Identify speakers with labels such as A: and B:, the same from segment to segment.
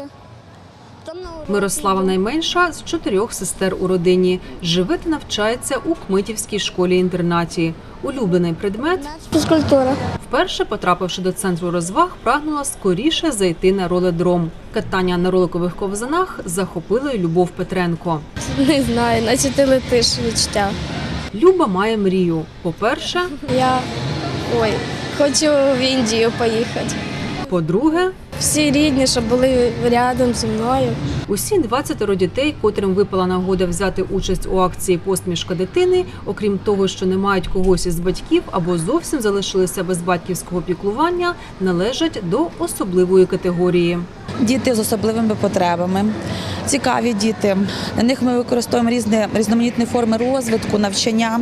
A: уроці
B: Мирослава найменша з чотирьох сестер у родині. Живе та навчається у Кмитівській школі-інтернаті. Улюблений предмет
A: фізкультура.
B: Вперше, потрапивши до центру розваг, прагнула скоріше зайти на роледром. Катання на роликових ковзанах захопило й Любов Петренко.
A: Не знаю, наче ти летиш відчуття.
B: Люба має мрію. По-перше,
A: Я ой, хочу в Індію поїхати.
B: По-друге,
A: Всі рідні, щоб були рядом зі мною.
B: усі 20 дітей, котрим випала нагода взяти участь у акції Посмішка дитини, окрім того, що не мають когось із батьків або зовсім залишилися без батьківського піклування, належать до особливої категорії.
C: Діти з особливими потребами, цікаві діти. На них ми використовуємо різні різноманітні форми розвитку, навчання.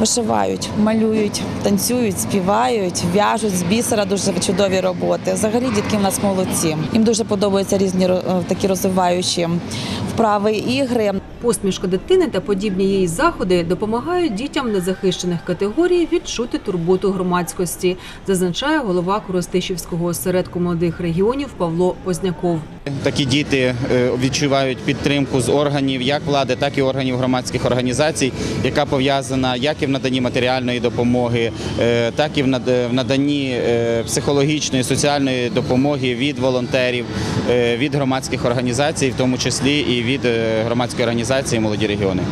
C: Вишивають, малюють, танцюють, співають, в'яжуть з бісера дуже чудові роботи. Взагалі дітки в нас молодці. Їм дуже подобаються різні ро- е, такі розвиваючі вправи ігри.
B: Посмішка дитини та подібні її заходи допомагають дітям незахищених категорій відчути турботу громадськості, зазначає голова Коростишівського осередку молодих регіонів Павло Позняков.
D: Такі діти е, відчувають підтримку з органів як влади, так і органів громадських організацій, яка пов'язана як і в наданні матеріальної допомоги, е, так і в над- в наданні е, психологічної, соціальної допомоги від волонтерів, е, від громадських організацій, в тому числі і від громадської організації Молоді регіони.